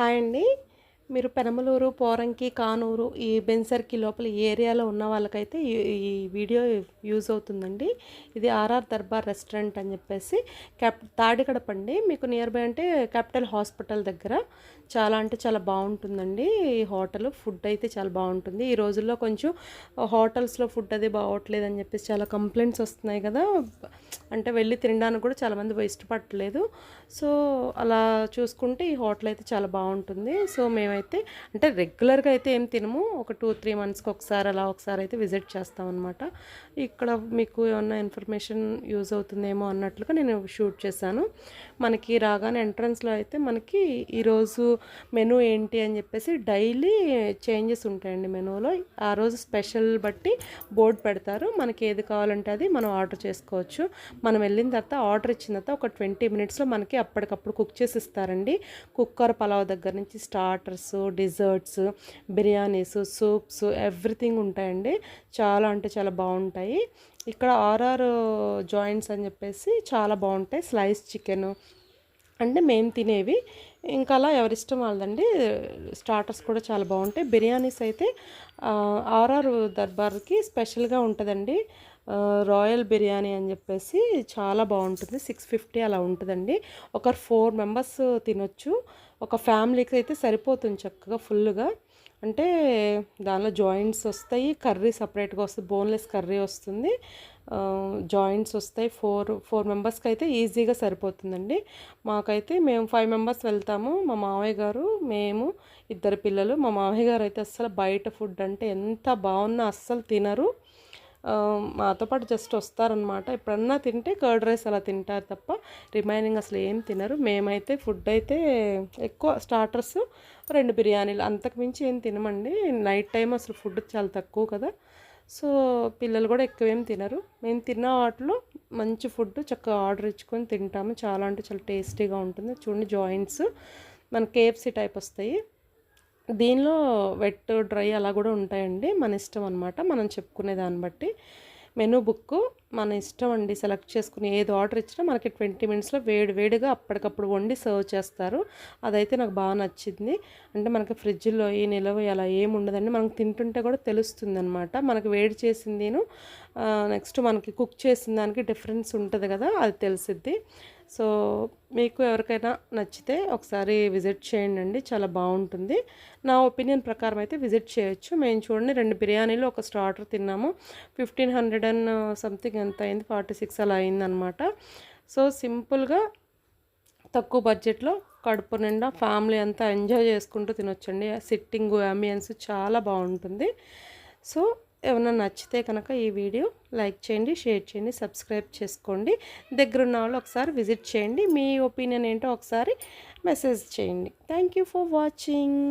Hi అండి. మీరు పెనమలూరు పోరంకి కానూరు ఈ బెన్సర్కి లోపల ఈ ఏరియాలో ఉన్న వాళ్ళకైతే ఈ ఈ వీడియో యూజ్ అవుతుందండి. ఇది ఆర్ఆర్ దర్బార్ రెస్టారెంట్ అని చెప్పేసి క్యాప్ తాడికడపండి. మీకు నియర్ బై అంటే క్యాపిటల్ హాస్పిటల్ దగ్గర. చాలా అంటే చాలా బాగుంటుందండి. ఈ హోటల్ ఫుడ్ అయితే చాలా బాగుంటుంది. ఈ రోజుల్లో కొంచెం హోటల్స్లో ఫుడ్ అది బాగోట్లేదు అని చెప్పేసి చాలా కంప్లైంట్స్ వస్తున్నాయి కదా. అంటే వెళ్ళి తినడానికి కూడా చాలామంది ఇష్టపడట్లేదు. సో అలా చూసుకుంటే ఈ హోటల్ అయితే చాలా బాగుంటుంది. సో మేమైతే అయితే అంటే రెగ్యులర్గా అయితే ఏం తినము. ఒక టూ త్రీ మంత్స్కి ఒకసారి అలా ఒకసారి అయితే విజిట్ చేస్తామన్నమాట ఇక్కడ మీకు ఏమన్నా ఇన్ఫర్మేషన్ యూజ్ అవుతుందేమో అన్నట్లుగా నేను షూట్ చేశాను. మనకి రాగానే ఎంట్రన్స్లో అయితే మనకి ఈరోజు మెనూ ఏంటి అని చెప్పేసి డైలీ చేంజెస్ ఉంటాయండి మెనూలో ఆ రోజు స్పెషల్ బట్టి బోర్డు పెడతారు. మనకి ఏది కావాలంటే అది మనం ఆర్డర్ చేసుకోవచ్చు. మనం వెళ్ళిన తర్వాత ఆర్డర్ ఇచ్చిన తర్వాత ఒక ట్వంటీ మినిట్స్లో మనకి అప్పటికప్పుడు కుక్ చేసి ఇస్తారండి. కుక్కర్ పలావ్ దగ్గర నుంచి starters desserts biryanis soups everything ఉంటాయండి. చాలా అంటే చాలా బాగుంటాయి. ఇక్కడ ఆర్ఆర్ జాయింట్స్ అని చెప్పేసి చాలా బాగుంటాయి. స్లైస్ చికెన్ అంటే మేము తినేవి. ఇంకా అలా ఎవరిష్టం వాళ్ళదండి. స్టార్టర్స్ కూడా చాలా బాగుంటాయి. బిర్యానీస్ అయితే ఆర్ఆర్ దర్బార్కి స్పెషల్గా ఉంటుందండి. రాయల్ బిర్యానీ అని చెప్పేసి చాలా బాగుంటుంది. సిక్స్ ఫిఫ్టీ అలా ఉంటుందండి. ఒక ఫోర్ మెంబర్స్ తినొచ్చు. ఒక ఫ్యామిలీకి అయితే సరిపోతుంది చక్కగా ఫుల్గా. అంటే దానిలో జాయింట్స్ వస్తాయి. కర్రీ సపరేట్గా వస్తుంది. బోన్లెస్ కర్రీ వస్తుంది. జాయింట్స్ వస్తాయి. ఫోర్ ఫోర్ మెంబర్స్కి అయితే ఈజీగా సరిపోతుందండి. మాకైతే మేము ఫైవ్ మెంబర్స్ వెళ్తాము. మా మామయ్య గారు మేము ఇద్దరు పిల్లలు. మా మామయ్య గారు అయితే అస్సలు బయట ఫుడ్ అంటే ఎంత బాగున్నా అస్సలు తినరు. మాతో పాటు జస్ట్ వస్తారనమాట ఎప్పుడన్నా తింటే కర్డ్ రైస్ అలా తింటారు తప్ప రిమైనింగ్ అసలు ఏం తినరు. మేమైతే ఫుడ్ అయితే ఎక్కువ స్టార్టర్స్ రెండు బిర్యానీలు అంతకు మించి ఏం తినమండి. నైట్ టైం అసలు ఫుడ్ చాలా తక్కువ కదా. సో పిల్లలు కూడా ఎక్కువ ఏం తినరు. మేము తిన్న వాటిలో మంచి ఫుడ్ చక్కగా ఆర్డర్ ఇచ్చుకొని తింటాము. చాలా అంటే చాలా టేస్టీగా ఉంటుంది. చూడండి జాయింట్స్. మన కేఎఫ్సీ టైప్ వస్తాయి. దీనిలో వెట్ డ్రై అలా కూడా ఉంటాయండి. మన ఇష్టం అనమాట మనం చెప్పుకునే దాన్ని బట్టి. మెనూ బుక్ మన ఇష్టం అండి. సెలెక్ట్ చేసుకుని ఏది ఆర్డర్ ఇచ్చినా మనకి ట్వంటీ మినిట్స్లో వేడి వేడిగా అప్పటికప్పుడు వండి సర్వ్ చేస్తారు. అదైతే నాకు బాగా నచ్చింది. అంటే మనకి ఫ్రిడ్జ్లో ఈ నిలవ అలా ఏమి ఉండదండి. మనకు తింటుంటే కూడా తెలుస్తుంది అనమాట మనకి వేడి చేసిందిను నెక్స్ట్ మనకి కుక్ చేసిన దానికి డిఫరెన్స్ ఉంటుంది కదా అది తెలిసిద్ది. సో మీకు ఎవరికైనా నచ్చితే ఒకసారి విజిట్ చేయండి అండి చాలా బాగుంటుంది. నా ఒపీనియన్ ప్రకారం అయితే విజిట్ చేయొచ్చు. మేము చూడండి రెండు బిర్యానీలు ఒక స్టార్టర్ తిన్నాము. ఫిఫ్టీన్ హండ్రెడ్ అండ్ సంథింగ్ ఎంత అయింది? ఫార్టీ సిక్స్ అలా అయిందనమాట సో సింపుల్గా తక్కువ బడ్జెట్లో కడుపు నిండా ఫ్యామిలీ అంతా ఎంజాయ్ చేసుకుంటూ తినొచ్చండి. సిట్టింగ్ అంబియన్స్ చాలా బాగుంటుంది. సో ఏమైనా నచ్చితే కనుక ఈ వీడియో లైక్ చేయండి షేర్ చేయండి సబ్స్క్రైబ్ చేసుకోండి. దగ్గరున్న వాళ్ళు ఒకసారి విజిట్ చేయండి. మీ ఒపీనియన్ ఏంటో ఒకసారి మెసేజ్ చేయండి. Thank you for watching